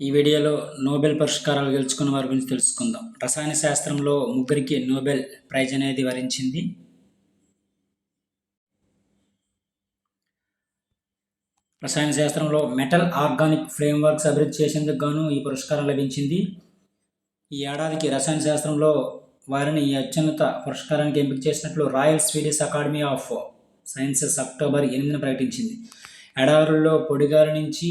ఈ వీడియోలో నోబెల్ పురస్కారాలు గెలుచుకున్న వారి గురించి తెలుసుకుందాం. రసాయన శాస్త్రంలో ముగ్గురికి నోబెల్ ప్రైజ్ అనేది వరించింది. రసాయన శాస్త్రంలో మెటల్ ఆర్గానిక్ ఫ్రేమ్వర్క్స్ అభివృద్ధి చేసేందుకు గాను ఈ పురస్కారం లభించింది. ఈ ఏడాదికి రసాయన శాస్త్రంలో వారిని ఈ అత్యున్నత పురస్కారానికి ఎంపిక చేసినట్లు royal Swedish academy of sciences October ఎనిమిదిన ప్రకటించింది. ఎడారుల్లో పొడిగాలి నుంచి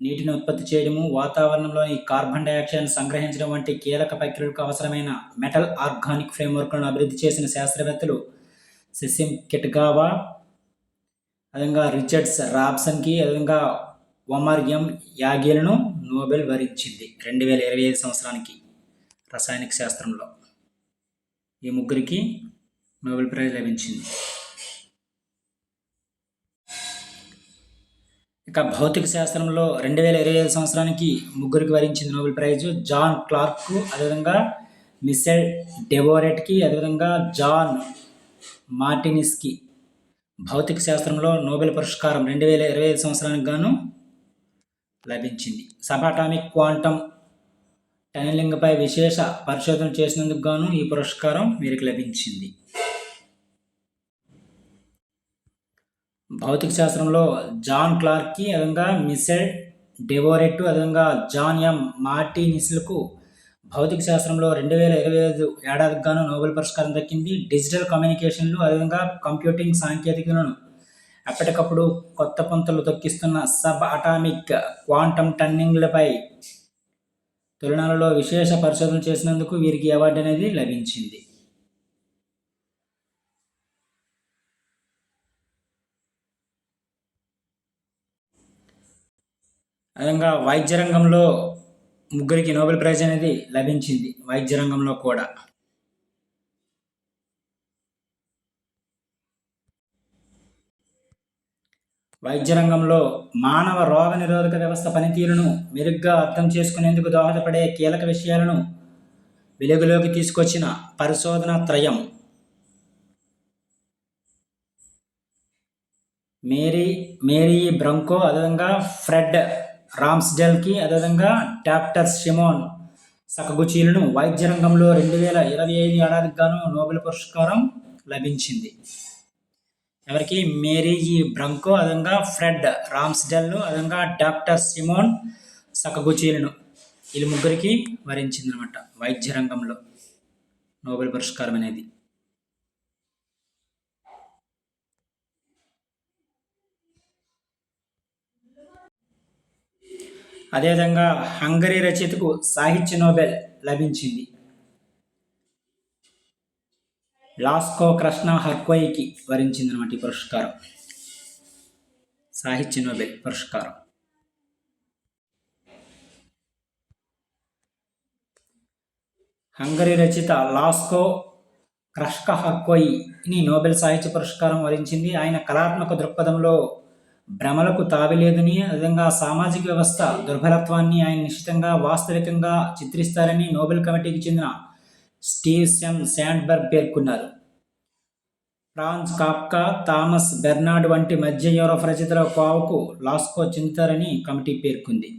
నీటిని ఉత్పత్తి చేయడము వాతావరణంలోని కార్బన్ డైఆక్సైడ్ను సంగ్రహించడం వంటి కీలక ప్రక్రియలకు అవసరమైన మెటల్ ఆర్గానిక్ ఫ్రేమ్వర్క్లను అభివృద్ధి చేసిన శాస్త్రవేత్తలు సిసిమ్ కిట్గావా అదేవిధంగా రిచర్డ్స్ రాబ్సన్కి అదేవిధంగా ఒమర్ ఎం యాగేలను నోబెల్ వరించింది రెండు వేల ఇరవై ఐదు సంవత్సరానికి రసాయనిక శాస్త్రంలో. ఈ ముగ్గురికి నోబెల్ ప్రైజ్ లభించింది. ఇక భౌతిక శాస్త్రంలో రెండు వేల ఇరవై ఐదు సంవత్సరానికి ముగ్గురికి వరించింది నోబెల్ ప్రైజ్ జాన్ క్లార్క్ అదేవిధంగా మిసెల్ డెబోరెట్కి అదేవిధంగా జాన్ మార్టినిస్కి. భౌతిక శాస్త్రంలో నోబెల్ పురస్కారం రెండు వేల ఇరవై ఐదు సంవత్సరానికి గాను లభించింది. సబాటామిక్ క్వాంటమ్ టనలింగ్పై విశేష పరిశోధన చేసినందుకు గాను ఈ పురస్కారం వీరికి లభించింది. భౌతిక శాస్త్రంలో జాన్ క్లార్క్కి అదేవిధంగా మిసెల్ డెవోరెట్ అదేవిధంగా జాన్ ఎం మార్టినిస్లకు భౌతిక శాస్త్రంలో రెండు వేల ఇరవై ఐదు ఏడాదికి గాను నోబెల్ పురస్కారం దక్కింది. డిజిటల్ కమ్యూనికేషన్లు అదేవిధంగా కంప్యూటింగ్ సాంకేతికలను ఎప్పటికప్పుడు కొత్త పంతులు తొక్కిస్తున్న సబ్ అటామిక్ క్వాంటమ్ టన్నింగ్లపై తొలినాలలో విశేష పరిశోధన చేసినందుకు వీరికి అవార్డు అనేది లభించింది. అదేవిధంగా వైద్య రంగంలో ముగ్గురికి నోబెల్ ప్రైజ్ అనేది లభించింది వైద్య రంగంలో కూడా. వైద్య రంగంలో మానవ రోగ నిరోధక వ్యవస్థ పనితీరును మెరుగ్గా అర్థం చేసుకునేందుకు దోహదపడే కీలక విషయాలను వెలుగులోకి తీసుకొచ్చిన పరిశోధన త్రయం. మేరీ మేరీ బ్రంకో అదేవిధంగా ఫ్రెడ్ రామ్స్డెల్కి అదేవిధంగా డాక్టర్ షిమోన్ సకగుచీలను వైద్య రంగంలో రెండు వేల ఇరవై ఐదు ఏడాదికి గాను నోబెల్ పురస్కారం లభించింది. ఎవరికి? మేరీ బ్రంకో అదంగా ఫ్రెడ్ రామ్స్డెల్ అదంగా డాక్టర్ సిమోన్ సకగుచీలను వీళ్ళు ముగ్గురికి వరించింది అనమాట వైద్య రంగంలో నోబెల్ పురస్కారం అనేది. అదేవిధంగా హంగరీ రచయితకు సాహిత్య నోబెల్ లభించింది. లాస్కో కృష్ణ హర్కోయికి వరించింది అనమాట ఈ పురస్కారం. సాహిత్య నోబెల్ పురస్కారం. హంగరీ రచయిత లాస్కో క్రష్క హర్కోయిని నోబెల్ సాహిత్య పురస్కారం వరించింది. ఆయన కళాత్మక దృక్పథంలో భ్రమలకు తావిలేదని విధంగా సామాజిక వ్యవస్థ దుర్బలత్వాన్ని ఆయన నిశ్చితంగా వాస్తవికంగా చిత్రిస్తారని నోబెల్ కమిటీకి చెందిన స్టీవ్ సెమ్ శాండ్బర్గ్ పేర్కొన్నారు. ఫ్రాన్స్ కాప్కా థామస్ బెర్నాడ్ వంటి మధ్య యూరోప్ రచయితల కావుకు లాస్కో చెందుతారని కమిటీ పేర్కొంది.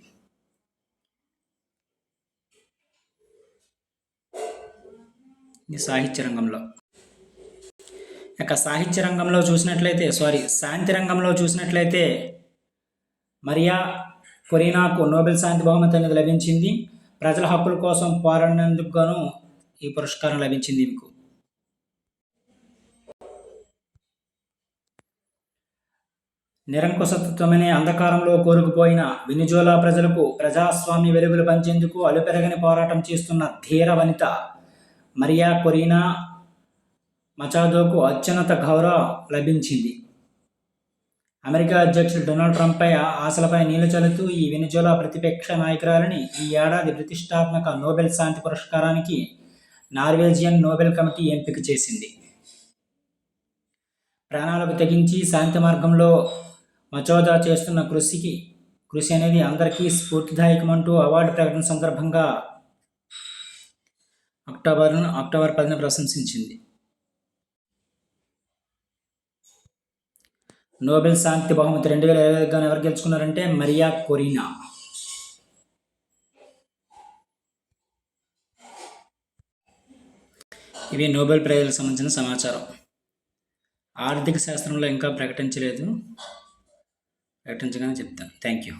సాహిత్య రంగంలో ఇక సాహిత్య రంగంలో చూసినట్లయితే సారీ శాంతి రంగంలో చూసినట్లయితే మరియా కొరీనాకు నోబెల్ శాంతి బహుమతి అనేది లభించింది. ప్రజల హక్కుల కోసం పోరాడినందుకు గాను ఈ పురస్కారం లభించింది మీకు. నిరంకుశత్వమనే అంధకారంలో కోరుకుపోయిన వెనిజోలా ప్రజలకు ప్రజాస్వామ్య వెలుగులు పంచేందుకు అలుపెరగని పోరాటం చేస్తున్న ధీర వనిత మరియా కొరీనా మచాదోకు అత్యున్నత గౌరవం లభించింది. అమెరికా అధ్యక్షుడు డొనాల్డ్ ట్రంప్పై ఆశలపై నీళ్ళు చల్లుతూ ఈ వెనిజోలా ప్రతిపక్ష నాయకురాలని ఈ ఏడాది ప్రతిష్టాత్మక నోబెల్ శాంతి పురస్కారానికి నార్వేజియన్ నోబెల్ కమిటీ ఎంపిక చేసింది. ప్రాణాలకు తెగించి శాంతి మార్గంలో మచోదా చేస్తున్న కృషికి కృషి అనేది అందరికీ స్ఫూర్తిదాయకమంటూ అవార్డు ప్రకటన సందర్భంగా అక్టోబర్ అక్టోబర్ పదిన ప్రశంసించింది. నోబెల్ శాంతి బహుమతి రెండు వేల ఇరవై ఐదుగా ఎవరు గెలుచుకున్నారంటే మరియా కొరీనా. ఇవి నోబెల్ ప్రైజ్లకు సంబంధించిన సమాచారం. ఆర్థిక శాస్త్రంలో ఇంకా ప్రకటించలేదు. ప్రకటించగానే చెప్తాను. Thank you